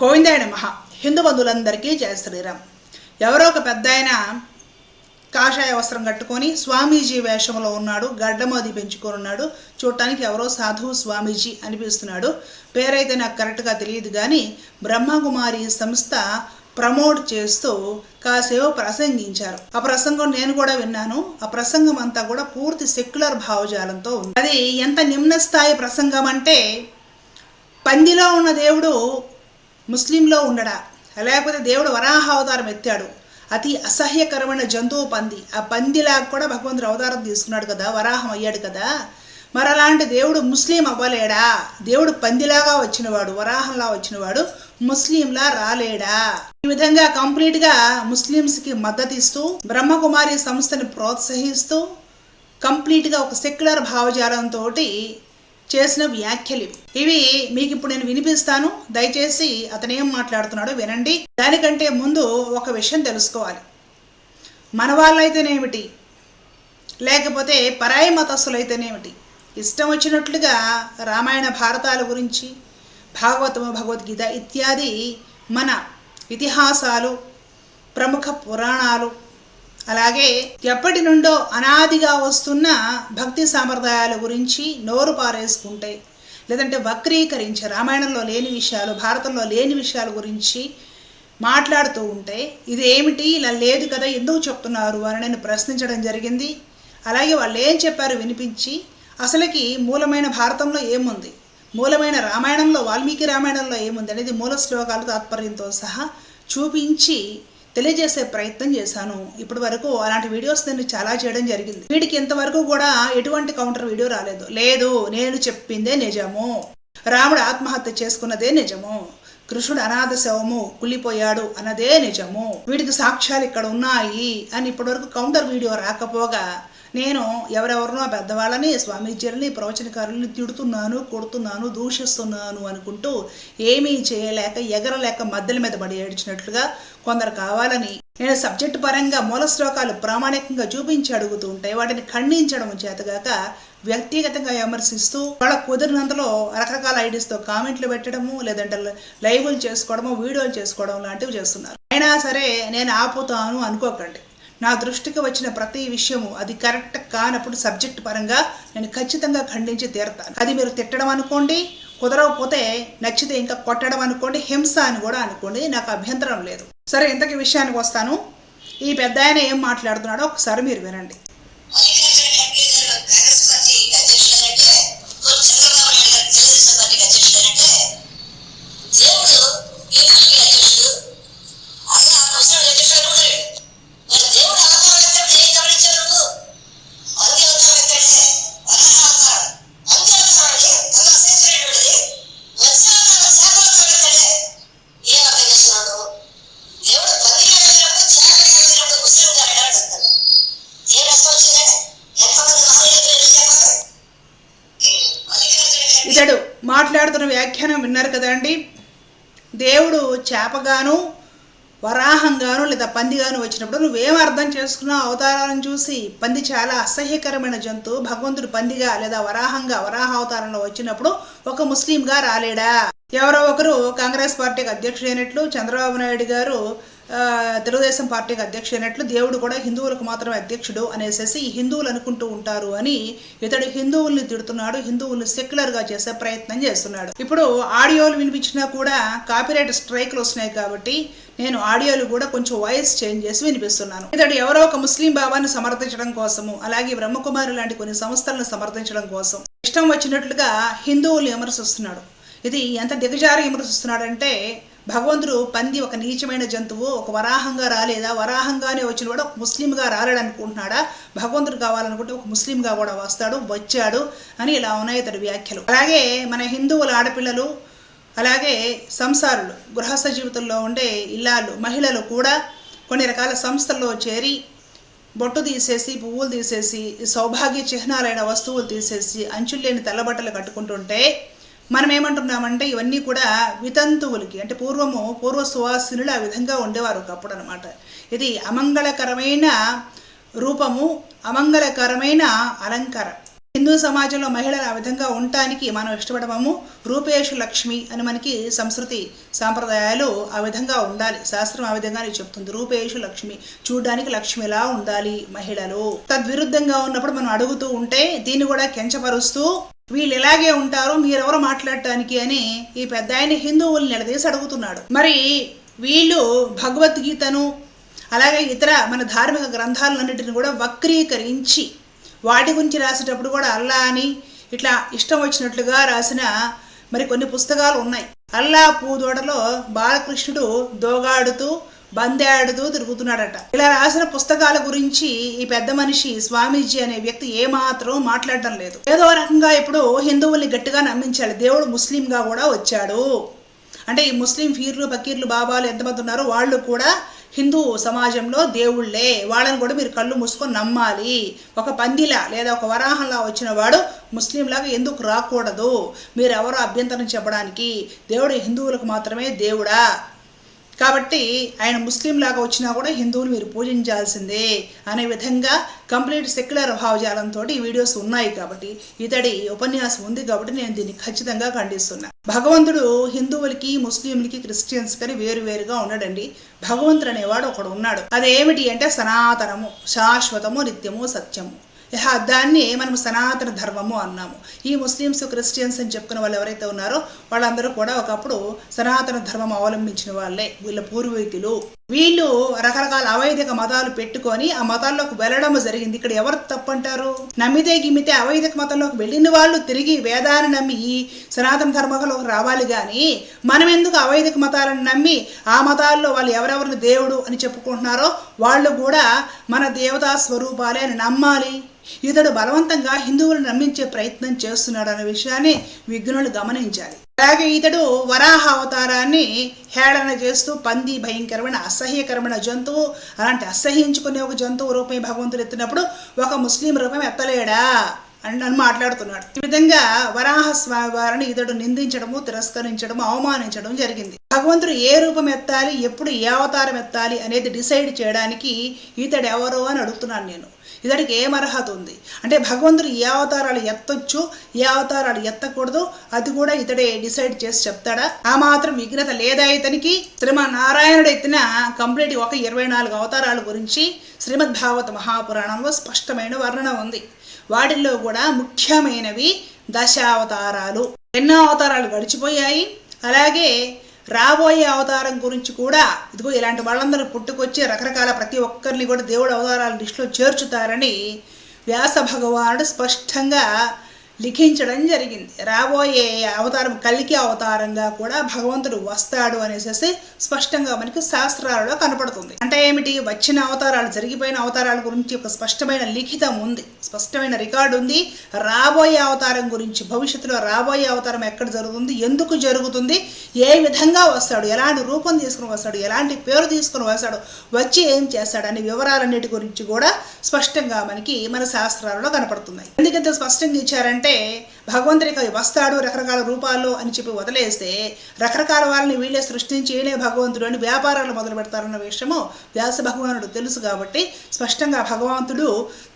గోవిందాయన మహా హిందూ బంధువులందరికీ జయ శ్రీరామ్. ఎవరో ఒక పెద్ద ఆయన కాషాయ వస్త్రం కట్టుకొని స్వామీజీ వేషంలో ఉన్నాడు గడ్డమది పెంచుకొని ఉన్నాడు చూడటానికి ఎవరో సాధువు స్వామీజీ అనిపిస్తున్నాడు. పేరైతే నాకు కరెక్ట్గా తెలియదు కానీ బ్రహ్మకుమారి సంస్థ ప్రమోట్ చేస్తూ కాసేపు ప్రసంగించారు. ఆ ప్రసంగం నేను కూడా విన్నాను. ఆ ప్రసంగం అంతా కూడా పూర్తి సెక్యులర్ భావజాలంతో ఉంది. అది ఎంత నిమ్న స్థాయి ప్రసంగం అంటే పందిలో ఉన్న దేవుడు ముస్లింలో ఉండడా? లేకపోతే దేవుడు వరాహ అవతారం ఎత్తాడు? అతి అసహ్యకరమైన జంతువు పంది. ఆ పందిలాగా కూడా భగవంతుడు అవతారం తీసుకున్నాడు కదా వరాహం అయ్యాడు కదా. మరి అలాంటి దేవుడు ముస్లిం అవ్వలేడా? దేవుడు పందిలాగా వచ్చినవాడు వరాహంలా వచ్చినవాడు ముస్లింలా రాలేడా? ఈ విధంగా కంప్లీట్గా ముస్లిమ్స్కి మద్దతు ఇస్తూ బ్రహ్మకుమారి సంస్థని ప్రోత్సహిస్తూ కంప్లీట్గా ఒక సెక్యులర్ భావజాలంతో చేసిన వ్యాఖ్యలు ఇవి. మీకు ఇప్పుడు నేను వినిపిస్తాను. దయచేసి అతను ఏం మాట్లాడుతున్నాడో వినండి. దానికంటే ముందు ఒక విషయం తెలుసుకోవాలి. మన వాళ్ళైతేనేమిటి? లేకపోతే పరాయి మతస్థులైతేనేమిటి? ఇష్టం వచ్చినట్లుగా రామాయణ భారతాల గురించి భాగవతము భగవద్గీత ఇత్యాది మన ఇతిహాసాలు ప్రముఖ పురాణాలు అలాగే ఎప్పటి నుండో అనాదిగా వస్తున్న భక్తి సాంప్రదాయాల గురించి నోరు పారేసుకుంటే లేదంటే వక్రీకరించి రామాయణంలో లేని విషయాలు భారతంలో లేని విషయాల గురించి మాట్లాడుతూ ఉంటే ఇది ఏమిటి ఇలా లేదు కదా ఎందుకు చెప్తున్నారు? అని నేను ప్రశ్నించడం జరిగింది. అలాగే వాళ్ళు ఏం చెప్పారు వినిపించి అసలుకి మూలమైన భారతంలో ఏముంది? మూలమైన రామాయణంలో వాల్మీకి రామాయణంలో ఏముంది? అనేది మూల శ్లోకాలు తాత్పర్యంతో సహా చూపించి తెలియజేసే ప్రయత్నం చేశాను. ఇప్పటి వరకు అలాంటి వీడియోస్ నేను చాలా చేయడం జరిగింది. వీడికి ఇంతవరకు కూడా ఎటువంటి కౌంటర్ వీడియో రాలేదు. లేదు నేను చెప్పిందే నిజము. రాముడు ఆత్మహత్య చేసుకున్నదే నిజము. కృష్ణుడు అనాథ శవము కుళ్ళిపోయాడు అన్నదే నిజము. వీటికి సాక్ష్యాలు ఇక్కడ ఉన్నాయి అని ఇప్పటివరకు కౌంటర్ వీడియో రాకపోగా నేను ఎవరెవరినో పెద్దవాళ్ళని స్వామీజీలని ప్రవచనకారుల్ని తిడుతున్నాను కొడుతున్నాను దూషిస్తున్నాను అనుకుంటూ ఏమీ చేయలేక ఎగరలేక మద్దెల మీద పడి ఏడ్చినట్లుగా కొందరు కావాలని నేను సబ్జెక్ట్ పరంగా మూల శ్లోకాలు ప్రామాణికంగా చూపించి అడుగుతూ ఉంటే వాటిని ఖండించడం చేతగాక వ్యక్తిగతంగా విమర్శిస్తూ వాళ్ళ కుదిరినంతలో రకరకాల ఐడీస్తో కామెంట్లు పెట్టడము లేదంటే లైవ్లు చేసుకోవడము వీడియోలు చేసుకోవడం లాంటివి చేస్తున్నారు. అయినా సరే నేను ఆపుతాను అనుకోకండి. నా దృష్టికి వచ్చిన ప్రతి విషయము అది కరెక్ట్ కానప్పుడు సబ్జెక్ట్ పరంగా నేను ఖచ్చితంగా ఖండించి తీరతాను. అది మీరు తిట్టడం అనుకోండి కుదరకపోతే నచ్చితే ఇంకా కొట్టడం అనుకోండి హింస అని కూడా అనుకోండి నాకు అభ్యంతరం లేదు. సరే ఇంతకీ విషయానికి వస్తాను. ఈ పెద్ద ఆయన ఏం మాట్లాడుతున్నాడో ఒకసారి మీరు వినండి. మాట్లాడుతున్న వ్యాఖ్యానం విన్నారు కదండి. దేవుడు చేపగాను వరాహంగాను లేదా పందిగాను వచ్చినప్పుడు నువ్వేం అర్థం చేసుకున్నావు అవతారాలను చూసి పంది చాలా అసహ్యకరమైన జంతువు భగవంతుడు పందిగా లేదా వరాహంగా వరాహ అవతారంలో వచ్చినప్పుడు ఒక ముస్లింగా రాలేడా? ఎవరో ఒకరు కాంగ్రెస్ పార్టీకి అధ్యక్షుడైనట్లు చంద్రబాబు నాయుడు గారు తెలుగుదేశం పార్టీకి అధ్యక్షుడైనట్లు దేవుడు కూడా హిందువులకు మాత్రమే అధ్యక్షుడు అనేసి ఈ హిందువులు అనుకుంటూ ఉంటారు అని ఇతడు హిందువుల్ని తిడుతున్నాడు హిందువుల్ని సెక్యులర్గా చేసే ప్రయత్నం చేస్తున్నాడు. ఇప్పుడు ఆడియోలు వినిపించినా కూడా కాపీరైట్ స్ట్రైక్లు వస్తున్నాయి కాబట్టి నేను ఆడియోలు కూడా కొంచెం వాయిస్ చేంజ్ చేసి వినిపిస్తున్నాను. ఇతడు ఎవరో ఒక ముస్లిం భావాన్ని సమర్థించడం కోసము అలాగే బ్రహ్మకుమారి లాంటి కొన్ని సంస్థలను సమర్థించడం కోసం ఇష్టం వచ్చినట్లుగా హిందువులు విమర్శిస్తున్నాడు. ఇది ఎంత దిగజారి విమర్శిస్తున్నాడంటే భగవంతుడు పంది ఒక నీచమైన జంతువు ఒక వరాహంగా రాలేదా? వరాహంగానే వచ్చిన కూడా ఒక ముస్లింగా రాలేడనుకుంటున్నాడా? భగవంతుడు కావాలనుకుంటే ఒక ముస్లింగా కూడా వస్తాడు వచ్చాడు అని ఇలా ఉన్నాయి ఇతడి వ్యాఖ్యలు. అలాగే మన హిందువుల ఆడపిల్లలు అలాగే సంసారులు గృహస్థ జీవితంలో ఉండే ఇల్లాలు మహిళలు కూడా కొన్ని రకాల సంస్థల్లో చేరి బొట్టు తీసేసి పువ్వులు తీసేసి సౌభాగ్య చిహ్నాలైన వస్తువులు తీసేసి అంచులేని తెల్లబట్టలు కట్టుకుంటుంటే మనం ఏమంటున్నామంటే ఇవన్నీ కూడా వితంతువులకి అంటే పూర్వము పూర్వ సువాసినులు ఆ విధంగా ఉండేవారు ఒకప్పుడు అనమాట ఇది అమంగళకరమైన రూపము అమంగళకరమైన అలంకారం. హిందూ సమాజంలో మహిళలు ఆ విధంగా ఉండటానికి మనం ఇష్టపడమము. రూపేషు లక్ష్మి అని మనకి సంస్కృతి సాంప్రదాయాలు ఆ విధంగా ఉండాలి. శాస్త్రం ఆ విధంగానే చెప్తుంది. రూపేషు లక్ష్మి చూడడానికి లక్ష్మిలా ఉండాలి మహిళలు. తద్విరుద్ధంగా ఉన్నప్పుడు మనం అడుగుతూ ఉంటే దీన్ని కూడా కెంచపరుస్తూ వీళ్ళు ఇలాగే ఉంటారు మీరెవరు మాట్లాడటానికి అని ఈ పెద్ద ఆయన హిందువులు నిలదీసి అడుగుతున్నాడు. మరి వీళ్ళు భగవద్గీతను అలాగే ఇతర మన ధార్మిక గ్రంథాలన్నింటిని కూడా వక్రీకరించి వాటి గురించి రాసేటప్పుడు కూడా అల్లా అని ఇట్లా ఇష్టం వచ్చినట్లుగా రాసిన మరి కొన్ని పుస్తకాలు ఉన్నాయి. అల్లా పూదోడలో బాలకృష్ణుడు దోగాడుతూ బందేడుతూ తిరుగుతున్నాడట. ఇలా రాసిన పుస్తకాల గురించి ఈ పెద్ద మనిషి స్వామీజీ అనే వ్యక్తి ఏమాత్రం మాట్లాడడం లేదు. ఏదో రకంగా ఇప్పుడు హిందువుల్ని గట్టిగా నమ్మించాలి దేవుడు ముస్లింగా కూడా వచ్చాడు. అంటే ఈ ముస్లిం ఫీర్లు ఫకీర్లు బాబాలు ఎంతమంది ఉన్నారో వాళ్ళు కూడా హిందూ సమాజంలో దేవుళ్ళే. వాళ్ళని కూడా మీరు కళ్ళు మూసుకొని నమ్మాలి. ఒక పందిలా లేదా ఒక వరాహంలా వచ్చిన వాడు ముస్లింలాగా ఎందుకు రాకూడదు? మీరు ఎవరో అభ్యంతరం చెప్పడానికి దేవుడు హిందువులకు మాత్రమే దేవుడా? కాబట్టి ఆయన ముస్లిం లాగా వచ్చినా కూడా హిందువులు మీరు పూజించాల్సిందే అనే విధంగా కంప్లీట్ సెక్యులర్ భావజాలంతో ఈ వీడియోస్ ఉన్నాయి కాబట్టి ఇతడి ఉపన్యాసం ఉంది కాబట్టి నేను దీన్ని ఖచ్చితంగా ఖండిస్తున్నా. భగవంతుడు హిందువులకి ముస్లింలకి క్రిస్టియన్స్ కని వేరు వేరుగా ఉన్నాడండి భగవంతుడు అనేవాడు ఒకడు ఉన్నాడు. అదేమిటి అంటే సనాతనము శాశ్వతము నిత్యము సత్యము. ఇహ దాన్ని మనం సనాతన ధర్మము అన్నాము. ఈ ముస్లిమ్స్ క్రిస్టియన్స్ అని చెప్పుకునే వాళ్ళు ఎవరైతే ఉన్నారో వాళ్ళందరూ కూడా ఒకప్పుడు సనాతన ధర్మం అవలంబించిన వాళ్ళే వీళ్ళ పూర్వీకులు. వీళ్ళు రకరకాల అవైదిక మతాలు పెట్టుకొని ఆ మతాల్లోకి వెళ్ళడం జరిగింది. ఇక్కడ ఎవరు తప్పంటారు? నమ్మితే గిమ్మితే అవైదిక మతంలోకి వెళ్ళిన వాళ్ళు తిరిగి వేదాన్ని నమ్మి ఈ సనాతన ధర్మంలోకి రావాలి కానీ మనం ఎందుకు అవైదిక మతాలను నమ్మి ఆ మతాల్లో వాళ్ళు ఎవరెవరిని దేవుడు అని చెప్పుకుంటున్నారో వాళ్ళు కూడా మన దేవతా స్వరూపాలే అని నమ్మాలి. ఇతడు బలవంతంగా హిందువులను నమ్మించే ప్రయత్నం చేస్తున్నాడు అనే విషయాన్ని విఘ్నులు గమనించాలి. అలాగే ఇతడు వరాహ అవతారాన్ని హేళన చేస్తూ పంది భయంకరమైన అసహ్యకరమైన జంతువు అలాంటి అసహ్యించుకునే ఒక జంతువు రూపమే భగవంతుడు ఎత్తినప్పుడు ఒక ముస్లిం రూపం ఎత్తలేడా అని నన్ను మాట్లాడుతున్నాడు. ఈ విధంగా వరాహ స్వామి వారిని ఇతడు నిందించడము తిరస్కరించడము అవమానించడం జరిగింది. భగవంతుడు ఏ రూపం ఎత్తాలి ఎప్పుడు ఏ అవతారం ఎత్తాలి అనేది డిసైడ్ చేయడానికి ఇతడు ఎవరో అని అడుగుతున్నాను నేను. ఇతడికి ఏం అర్హత ఉంది? అంటే భగవంతుడు ఏ అవతారాలు ఎత్తొచ్చు ఏ అవతారాలు ఎత్తకూడదు అది కూడా ఇతడే డిసైడ్ చేసి చెప్తాడా? ఆ మాత్రం విఘ్నత లేదా ఇతనికి? శ్రీమన్నారాయణుడు ఎత్తిన కంప్లీట్ ఒక ఇరవై నాలుగు అవతారాల గురించి శ్రీమద్ భాగవత మహాపురాణంలో స్పష్టమైన వర్ణన ఉంది. వాటిల్లో కూడా ముఖ్యమైనవి దశావతారాలు. ఎన్నో అవతారాలు గడిచిపోయాయి. అలాగే రాబోయే అవతారం గురించి కూడా ఇదిగో ఇలాంటి వాళ్ళందరూ పుట్టుకొచ్చి రకరకాల ప్రతి ఒక్కరిని కూడా దేవుడు అవతారాల లిస్టులో చేర్చుతారని వ్యాస భగవానుడు స్పష్టంగా లిఖించడం జరిగింది. రాబోయే అవతారం కలికి అవతారంగా కూడా భగవంతుడు వస్తాడు అనేసి స్పష్టంగా మనకి శాస్త్రాలలో కనపడుతుంది. అంటే ఏమిటి? వచ్చిన అవతారాలు జరిగిపోయిన అవతారాల గురించి ఒక స్పష్టమైన లిఖితం ఉంది. స్పష్టమైన రికార్డు ఉంది. రాబోయే అవతారం గురించి భవిష్యత్తులో రాబోయే అవతారం ఎక్కడ జరుగుతుంది? ఎందుకు జరుగుతుంది? ఏ విధంగా వస్తాడు? ఎలాంటి రూపం తీసుకుని వస్తాడు? ఎలాంటి పేరు తీసుకుని వస్తాడు? వచ్చి ఏం చేస్తాడు? అనే వివరాలన్నిటి గురించి కూడా స్పష్టంగా మనకి మన శాస్త్రాలలో కనపడుతున్నాయి. ఎందుకంత స్పష్టంగా ఇచ్చారంటే భగవంతుడికి వస్తాడు రకరకాల రూపాల్లో అని చెప్పి వదిలేస్తే రకరకాల వాళ్ళని వీళ్ళే సృష్టించి వీళ్ళే భగవంతుడు అని వ్యాపారాలు మొదలు పెడతారన్న విషయము వ్యాస భగవానుడు తెలుసు కాబట్టి స్పష్టంగా భగవంతుడు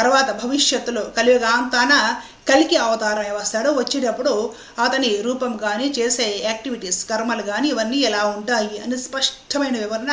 తర్వాత భవిష్యత్తులో కలియుగాంతాన కలికి అవతారం వస్తాడు. వచ్చేటప్పుడు అతని రూపం కానీ చేసే యాక్టివిటీస్ కర్మలు కానీ ఇవన్నీ ఎలా ఉంటాయి అని స్పష్టమైన వివరణ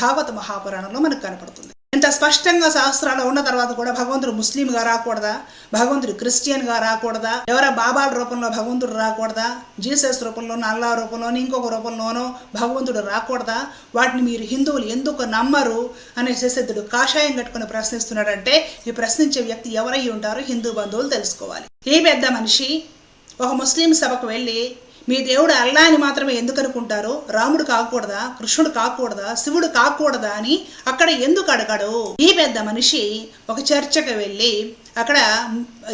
భాగవత మహాపురాణంలో మనకు కనపడుతుంది. ఇంత స్పష్టంగా శాస్త్రాలు ఉన్న తర్వాత కూడా భగవంతుడు ముస్లింగా రాకూడదా? భగవంతుడు క్రిస్టియన్గా రాకూడదా? ఎవరో బాబాల రూపంలో భగవంతుడు రాకూడదా? జీసస్ రూపంలోనో అల్లా రూపంలోనో ఇంకొక రూపంలోనో భగవంతుడు రాకూడదా? వాటిని మీరు హిందువులు ఎందుకు నమ్మరు? అనే శశిద్ధుడు కాషాయం కట్టుకుని ప్రశ్నిస్తున్నాడంటే ఈ ప్రశ్నించే వ్యక్తి ఎవరై ఉంటారో హిందూ బంధువులు తెలుసుకోవాలి. ఈ పెద్ద మనిషి ఒక ముస్లిం సభకు వెళ్ళి మీ దేవుడు అల్లా అని మాత్రమే ఎందుకు అనుకుంటారు రాముడు కాకూడదా కృష్ణుడు కాకూడదా శివుడు కాకూడదా అని అక్కడ ఎందుకు అడగడు? ఈ పెద్ద మనిషి ఒక చర్చకు వెళ్ళి అక్కడ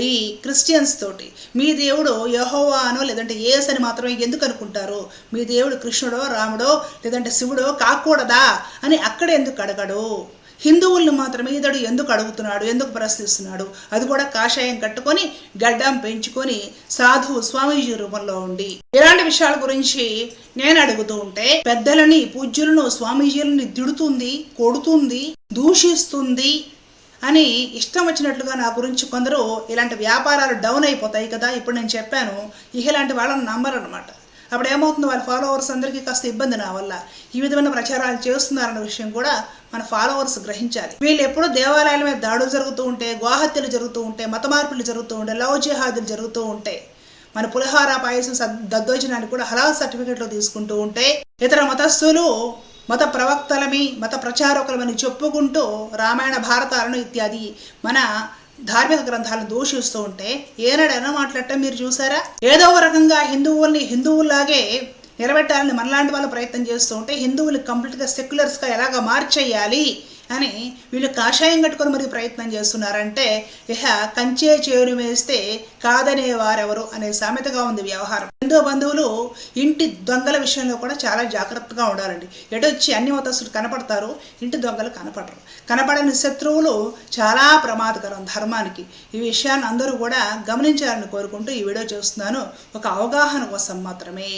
ఈ క్రిస్టియన్స్ తోటి మీ దేవుడు యహోవా అనో లేదంటే ఏస్ అని మాత్రమే ఎందుకు అనుకుంటారు మీ దేవుడు కృష్ణుడో రాముడో లేదంటే శివుడో కాకూడదా అని అక్కడ ఎందుకు అడగడు? హిందువుల్ని మాత్రమే ఇతడు ఎందుకు అడుగుతున్నాడు? ఎందుకు ప్రశ్నిస్తున్నాడు? అది కూడా కాషాయం కట్టుకొని గడ్డం పెంచుకొని సాధువు స్వామీజీ రూపంలో ఉండి. ఇలాంటి విషయాల గురించి నేను అడుగుతూ ఉంటే పెద్దలని పూజ్యులను స్వామీజీలని తిడుతుంది కొడుతుంది దూషిస్తుంది అని ఇష్టం వచ్చినట్లుగా నా గురించి కొందరు ఇలాంటి వ్యాపారాలు డౌన్ అయిపోతాయి కదా? ఇప్పుడు నేను చెప్పాను ఇలాంటి వాళ్ళని నమ్మరు అనమాట అప్పుడు ఏమవుతుంది? వాళ్ళ ఫాలోవర్స్ అందరికీ కాస్త ఇబ్బంది నా వల్ల. ఈ విధమైన ప్రచారాలు చేస్తున్నారన్న విషయం కూడా మన ఫాలోవర్స్ గ్రహించాలి. వీళ్ళు ఎప్పుడూ దేవాలయాల మీద దాడులు జరుగుతూ ఉంటే గోహత్యలు జరుగుతూ ఉంటే మత మార్పులు జరుగుతూ ఉంటే లవ్ జిహాదులు జరుగుతూ ఉంటాయి మన పులిహార పాయసం దద్దోజనాన్ని కూడా హలాల్ సర్టిఫికెట్లు తీసుకుంటూ ఉంటే ఇతర మతస్థులు మత ప్రవక్తలమి మత ప్రచారకులమని చెప్పుకుంటూ రామాయణ భారతాలను ఇత్యాది మన ధార్మిక గ్రంథాలను దూషిస్తూ ఉంటే ఏనాడైనా మాట్లాడటం మీరు చూసారా? ఏదో ఒక రకంగా హిందువుల్ని హిందువుల్లాగే నిలబెట్టాలని మనలాంటి వాళ్ళు ప్రయత్నం చేస్తూ ఉంటే హిందువులు కంప్లీట్గా సెక్యులర్స్గా ఎలాగ మార్చేయాలి? అని వీళ్ళు కాషాయం కట్టుకొని మరి ప్రయత్నం చేస్తున్నారంటే ఇహ కంచే చేరు వేస్తే కాదనే వారెవరు అనే సామెతగా ఉంది వ్యవహారం. హిందూ బంధువులు ఇంటి దొంగల విషయంలో కూడా చాలా జాగ్రత్తగా ఉండాలండి. ఎటొచ్చి అన్ని మతస్థులు కనపడతారు ఇంటి దొంగలు కనపడరు. కనపడని శత్రువులు చాలా ప్రమాదకరం ధర్మానికి. ఈ విషయాన్ని అందరూ కూడా గమనించాలని కోరుకుంటూ ఈ వీడియో చేస్తున్నాను. ఒక అవగాహన కోసం మాత్రమే.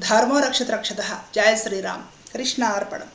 ధర్మో రక్షత రక్షత. జయ శ్రీరామ్. కృష్ణ అర్పణం